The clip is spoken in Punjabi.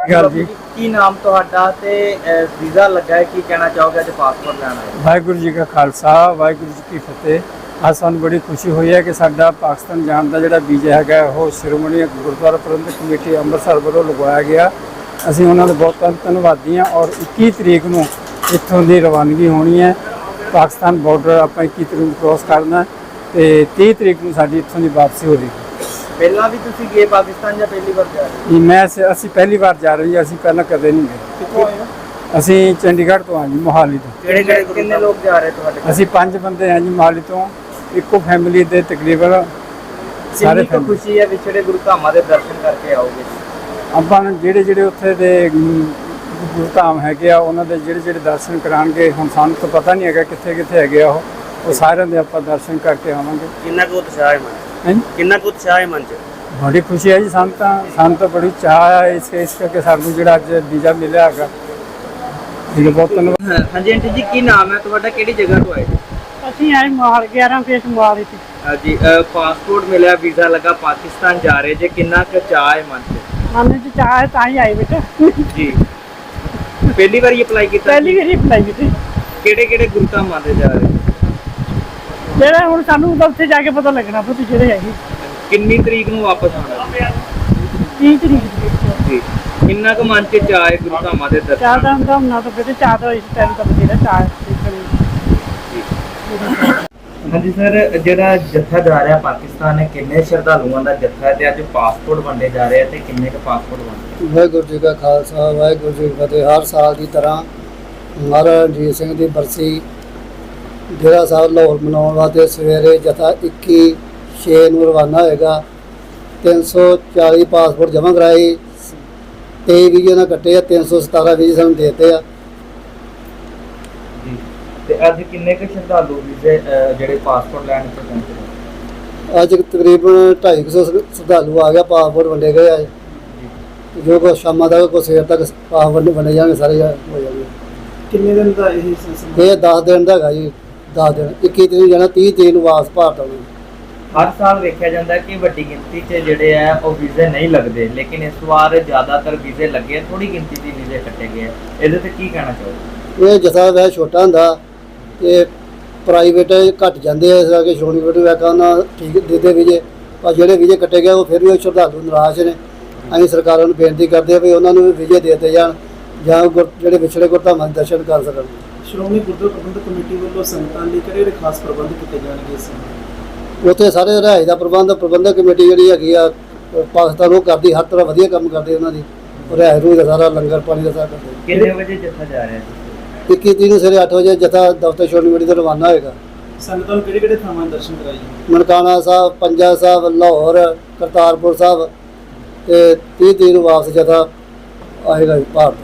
ਗੱਲ ਜੀ। ਕੀ ਨਾਮ ਤੁਹਾਡਾ ਤੇ ਵੀਜ਼ਾ ਲੱਗਾ ਹੈ ਕੀ ਕਹਿਣਾ ਚਾਹੋਗੇ ਅੱਜ ਪਾਸਪੋਰਟ ਲੈਣ ਆਏ? ਵਾਹਿਗੁਰੂ ਜੀ ਕਾ ਖਾਲਸਾ ਵਾਹਿਗੁਰੂ ਜੀ ਕੀ ਫਤਿਹ। ਅੱਜ ਸਾਨੂੰ ਬੜੀ ਖੁਸ਼ੀ ਹੋਈ ਹੈ ਕਿ ਸਾਡਾ ਪਾਕਿਸਤਾਨ ਜਾਣ ਦਾ ਜਿਹੜਾ ਵੀਜ਼ਾ ਹੈਗਾ ਉਹ ਸ਼੍ਰੋਮਣੀ ਗੁਰਦੁਆਰਾ ਪ੍ਰਬੰਧਕ ਕਮੇਟੀ ਅੰਮ੍ਰਿਤਸਰ ਵੱਲੋਂ ਲਗਵਾਇਆ ਗਿਆ। ਅਸੀਂ ਉਹਨਾਂ ਦੇ ਬਹੁਤ ਧੰਨ- ਧੰਨਵਾਦੀ ਹਾਂ ਔਰ 21 ਤਰੀਕ ਨੂੰ ਇੱਥੋਂ ਦੀ ਰਵਾਨਗੀ ਹੋਣੀ ਹੈ। ਪਾਕਿਸਤਾਨ ਬਾਰਡਰ ਆਪਾਂ 21 ਤਰੀਕ ਨੂੰ ਕ੍ਰੋਸ ਕਰਨਾ ਹੈ ਤੇ 30 ਤਰੀਕ ਨੂੰ ਸਾਡੀ ਇੱਥੋਂ ਦੀ ਵਾਪਸੀ ਹੋ ਰਹੀ ਹੈ ਪਹਿਲਾਂ ਵੀ ਤੁਸੀਂ ਗਏ ਪਾਕਿਸਤਾਨ ਜਾਂ ਪਹਿਲੀ ਵਾਰ ਜਾ ਰਹੇ ਇਹ ਮੈਂ ਸ- ਅਸੀਂ ਪਹਿਲੀ ਵਾਰ ਜਾ ਰਹੀ ਹਾਂ ਅਸੀਂ ਪਹਿਲਾਂ ਕਦੇ ਨਹੀਂ ਗਏ। ਕਿੱਥੋਂ ਆਏ ਹੋ? ਅਸੀਂ ਚੰਡੀਗੜ੍ਹ ਤੋਂ ਹਾਂ ਜੀ ਮੋਹਾਲੀ ਤੋਂ। ਕਿਹੜੇ ਕਿਹੜੇ ਕਿੰਨੇ ਲੋਕ ਜਾ ਰਹੇ ਤੁਹਾਡੇ ਨਾਲ? ਅਸੀਂ ਪੰਜ ਬੰਦੇ ਹਾਂ ਜੀ ਮੋਹਾਲੀ ਤੋਂ। ਇੱਕੋ ਫੈਮਿਲੀ ਦੇ ਤਕਰੀਬਨ ਸਾਰੇ ਕਿੰਨੀ ਕੁ family। ਖੁਸ਼ੀ ਹੈ ਵਿਛੜੇ ਗੁਰੂ ਧਾਮਾਂ ਦੇ ਦਰਸ਼ਨ ਕਰਕੇ ਆਓਗੇ? ਆਪਾਂ ਨੂੰ ਜਿਹੜੇ ਜਿਹੜੇ ਉੱਥੇ ਦੇ ਅਮ, ਗੁਰੂ ਧਾਮ ਹੈਗੇ ਆ ਉਹਨਾਂ ਦੇ ਜਿਹੜੇ ਜਿਹੜੇ ਦਰਸ਼ਨ ਕਰਾਣਗੇ ਹੁਣ ਸਾਨੂੰ ਤਾਂ ਪਤਾ ਨਹੀਂ ਹੈਗਾ ਕਿੱਥੇ ਕਿੱਥੇ ਹੈਗੇ ਆ ਉਹ। ਉਹ ਸਾਰਿਆਂ ਦੇ ਆਪਾਂ ਦਰਸ਼ਨ ਕਰਕੇ ਆਵਾਂਗੇ। ਕਿੰਨਾ ਕੁ ਉਤਸ਼ਾਹ ਹੈ ਮਨ 'ਚ? ਹੈਂ ਜੀ? ਕਿੰਨਾ ਕੁ ਉਤਸ਼ਾਹ ਹੈ ਮਨ 'ਚ? ਬੜੀ ਖੁਸ਼ੀ ਹੈ ਜੀ ਸਾਨੂੰ ਤਾਂ ਸਾਨੂੰ ਤਾਂ ਬੜੀ ਚਾਹ ਹੈ ਇਸ ਇਸ ਕਰਕੇ ਸਾਨੂੰ ਜਿਹੜਾ ਅੱਜ ਵੀਜ਼ਾ ਮਿਲਿਆ ਹੈਗਾ। ਜੀ ਬਹੁਤ ਧੰਨਵਾਦ। ਹਾਂ- ਹਾਂਜੀ ਆਂਟੀ ਜੀ ਕੀ ਨਾਮ ਹੈ ਤੁਹਾਡਾ? ਕਿਹੜੀ ਜਗ੍ਹਾ ਤੋਂ ਆਏ ਅਸੀਂ ਆਏ ਮਾਰ 11 ਫੇਸ ਮਾਰ ਤੇ। ਜੀ ਪਾਸਪੋਰਟ ਮਿਲਿਆ ਵੀਜ਼ਾ ਲੱਗਾ ਪਾਕਿਸਤਾਨ ਜਾ ਰਹੇ ਜੇ ਕਿੰਨਾ ਕੁ ਚਾਹ ਹੈ ਮਨ 'ਚ? ਮਨ ਚ ਚਾਹ ਹੈ ਤਾਂ ਹੀ ਆਏ ਬੇਟਾ। ਜੀ। ਪਹਿਲੀ ਵਾਰੀ ਅਪਲਾਈ ਕੀਤਾ ਪਹਿਲੀ ਵਾਰੀ ਅਪਲਾਈ ਕੀਤੀ। ਕਿਹੜੇ ਕਿਹੜੇ ਗੁਰੂ ਧਾਮਾਂ ਦੇ ਜਾ ਰਹੇ? ਜਿਹੜਾ ਹੁਣ ਸਾਨੂੰ ਤਾਂ ਉੱਥੇ ਜਾ ਕੇ ਪਤਾ ਲੱਗਣਾ ਪੁੱਤ ਜਿਹੜੇ ਹੈਗੇ। ਕਿੰਨੀ ਤਰੀਕ ਨੂੰ ਵਾਪਸ ਆਉਣਾ? 30 ਤਰੀਕ ਨੂੰ। ਜੀ। ਕਿੰਨਾ ਕੁ ਮਨ 'ਚ ਚਾਹ ਹੈ ਗੁਰੂ ਧਾਮਾਂ ਦੇ ਚਾਹ ਦਰਸ਼ਨ ਦਾ? ਹੁੰਦਾ ਨਾ ਤਾਂ ਬੇਟੇ ਚਾਹ ਦਾ ਇਸ ਟਾਈਮ ਤਾਂ ਬਥੇਰਾ ਚਾਹ ਹਾਂਜੀ ਸਰ ਜਿਹੜਾ ਜੱਥਾ ਜਾ ਰਿਹਾ ਪਾਕਿਸਤਾਨ ਕਿੰਨੇ ਸ਼ਰਧਾਲੂਆਂ ਦਾ ਜੱਥਾ ਹੈ ਤੇ ਅੱਜ ਪਾਸਪੋਰਟ ਵੰਡੇ ਜਾ ਰਹੇ ਆ ਤੇ ਕਿੰਨੇ ਕੁ ਪਾਸਪੋਰਟ ਵੰਡੇ? ਵਾਹਿਗੁਰੂ ਜੀ ਕਾ ਖਾਲਸਾ ਵਾਹਿਗੁਰੂ ਜੀ ਕੀ ਫਤਿਹ। ਹਰ ਸਾਲ ਦੀ ਤਰ੍ਹਾਂ ਮਹਾਰਾਜਾ ਰਣਜੀਤ ਸਿੰਘ ਦੀ ਬਰਸੀ ਜਿਹੜਾ ਸਾਹਿਬ ਲਾਹੌਰ ਮਨਾਉਣ ਵਾਸਤੇ ਸਵੇਰੇ ਜਥਾ 21 ਛੇ ਨੂੰ ਰਵਾਨਾ ਹੋਏਗਾ। 340 ਪਾਸਪੋਰਟ ਜਮ੍ਹਾਂ ਕਰਾਏ। 23 ਵੀਜ਼ੇ ਨਾਲ ਕੱਟੇ ਆ 317 ਵੀਜ਼ੇ ਸਾਨੂੰ ਦੇਤੇ ਆ। ਜੀ ਤੇ ਅੱਜ ਕਿੰਨੇ ਕੁ ਸ਼ਰਧਾਲੂ ਵੀਜ਼ੇ ਜਿਹੜੇ ਪਾਸਪੋਰਟ ਲੈਣ ਤੇ ਪਹੁੰਚੇ? ਅੱਜ ਤਕਰੀਬਨ 250 ਸ਼ਰਧਾਲੂ ਆ ਗਿਆ ਪਾਸਪੋਰਟ ਵੰਡੇ ਗਏ ਆ। ਜੀ। ਜੋ ਕੋ ਸ਼ਾਮਾਂ ਤੱਕ ਕੋ ਸਵੇਰ ਤੱਕ ਪਾਸਪੋਰਟ ਵੰਡੇ ਜਾਣਗੇ ਸਾਰੇ ਹੋ ਜਾਣਗੇ। ਕਿੰਨੇ ਦਿਨ ਦਾ ਇਹ ਇਹ 10 ਦਿਨ ਦਾ ਹੈਗਾ ਜੀ। 10 ਦਿਨ 21 ਤਰੀਕ ਨੂੰ ਜਾਣਾ 30 ਤਰੀਕ ਨੂੰ ਵਾਪਸ ਭਾਰਤ ਆਉਣਾ। ਹਰ ਸਾਲ ਵੇਖਿਆ ਜਾਂਦਾ ਹੈ ਕਿ ਵੱਡੀ ਗਿਣਤੀ 'ਚ ਜਿਹੜੇ ਆ ਉਹ ਵੀਜ਼ੇ ਨਹੀਂ ਲੱਗਦੇ। ਲੇਕਿਨ ਇਸ ਵਾਰ ਜ਼ਿਆਦਾਤਰ ਵੀਜ਼ੇ ਲੱਗੇ ਥੋੜੀ ਗਿਣਤੀ ਦੇ ਵੀਜ਼ੇ ਕੱਟੇ ਗਏ ਆ। ਇਹਦੇ ਤੇ ਕੀ ਕਹਿਣਾ ਚਾਹੋਗੇ? ਇਹ ਜਥਾ ਵੈ ਛੋਟਾ ਹੁੰਦਾ ਤੇ ਪ੍ਰਾਈਵੇਟ ਘਟ ਜਾਂਦੇ ਆ ਇਸ ਕਰਕੇ ਸ਼੍ਰੋਮਣੀ ਕਮੇਟੀ ਵੈ ਕਹਿੰਦਾ ਠੀਕ ਦੇਦੇ ਵੀਜੇ। ਪਰ ਜਿਹੜੇ ਵੀਜੇ ਕੱਟੇ ਗਏ ਉਹ ਫਿਰ ਵੀ ਉਹ ਸ਼ਰਧਾਲੂ ਨਿਰਾਸ਼ ਨੇ। ਅਸੀਂ ਸਰਕਾਰਾਂ ਨੂੰ ਬੇਨਤੀ ਕਰਦੇ ਆ ਵੀ ਉਹਨਾਂ ਨੂੰ ਵੀਜੇ ਦੇ ਦਿੱਤੇ ਜਾਣ ਜਾਂ ਗੁਰ- ਜਿਹੜੇ ਵਿਛੜੇ ਗੁਰਧਾਮਾਂ ਦੇ ਦਰਸ਼ਨ ਕਰ ਸਕਣ। ਸ਼੍ਰੋਮਣੀ ਗੁਰਦੁਆਰਾ ਪ੍ਰਬੰਧਕ ਕਮੇਟੀ ਵੱਲੋਂ ਸੰਗਤਾਂ ਲਈ ਕਿਹੜੇ ਕਿਹੜੇ ਖਾਸ ਪ੍ਰਬੰਧ ਕੀਤੇ ਜਾਣਗੇ ਇਸ ਸਮੇਂ? ਉੱਥੇ ਸਾਰੇ ਰਿਹਾਇਸ਼ ਦਾ ਪ੍ਰਬੰਧ ਪ੍ਰਬੰਧਕ ਕਮੇਟੀ ਜਿਹੜੀ ਹੈਗੀ ਆ ਅਹ ਪਾਕਿਸਤਾਨ ਉਹ ਕਰਦੀ ਹਰ ਤਰ੍ਹਾਂ ਵਧੀਆ ਕੰਮ ਕਰਦੇ ਉਹਨਾਂ ਦੀ। ਰਿਹਾਇਸ਼ ਰੂਹ ਦਾ ਸਾਰਾ ਲੰਗਰ ਪਾਣੀ ਦਾ ਸਾਰਾ ਕਰਦੇ ਕਿੰਨੇ ਵਜੇ ਜੱਥਾ ਜਾ ਰਿਹਾ ਜੀ? 21 ਤਰੀਕ ਨੂੰ ਸਵੇਰੇ 8 ਵਜੇ ਜਥਾ ਦਫ਼ਤਰ ਸ਼੍ਰੋਮਣੀ ਕਮੇਟੀ ਤੋਂ ਰਵਾਨਾ ਹੋਏਗਾ। ਸੰਗਤਾਂ ਨੂੰ ਕਿਹੜੇ ਕਿਹੜੇ ਥਾਵਾਂ ਦੇ ਦਰਸ਼ਨ ਕਰਾਈਏ ਮਨਕਾਣਾ ਸਾਹਿਬ ਪੰਜਾ ਸਾਹਿਬ ਲਾਹੌਰ ਕਰਤਾਰਪੁਰ ਸਾਹਿਬ ਤੇ 30 ਤਰੀਕ ਨੂੰ ਵਾਪਸ ਜਥਾ ਆਏਗਾ ਜੀ ਭਾਰਤ।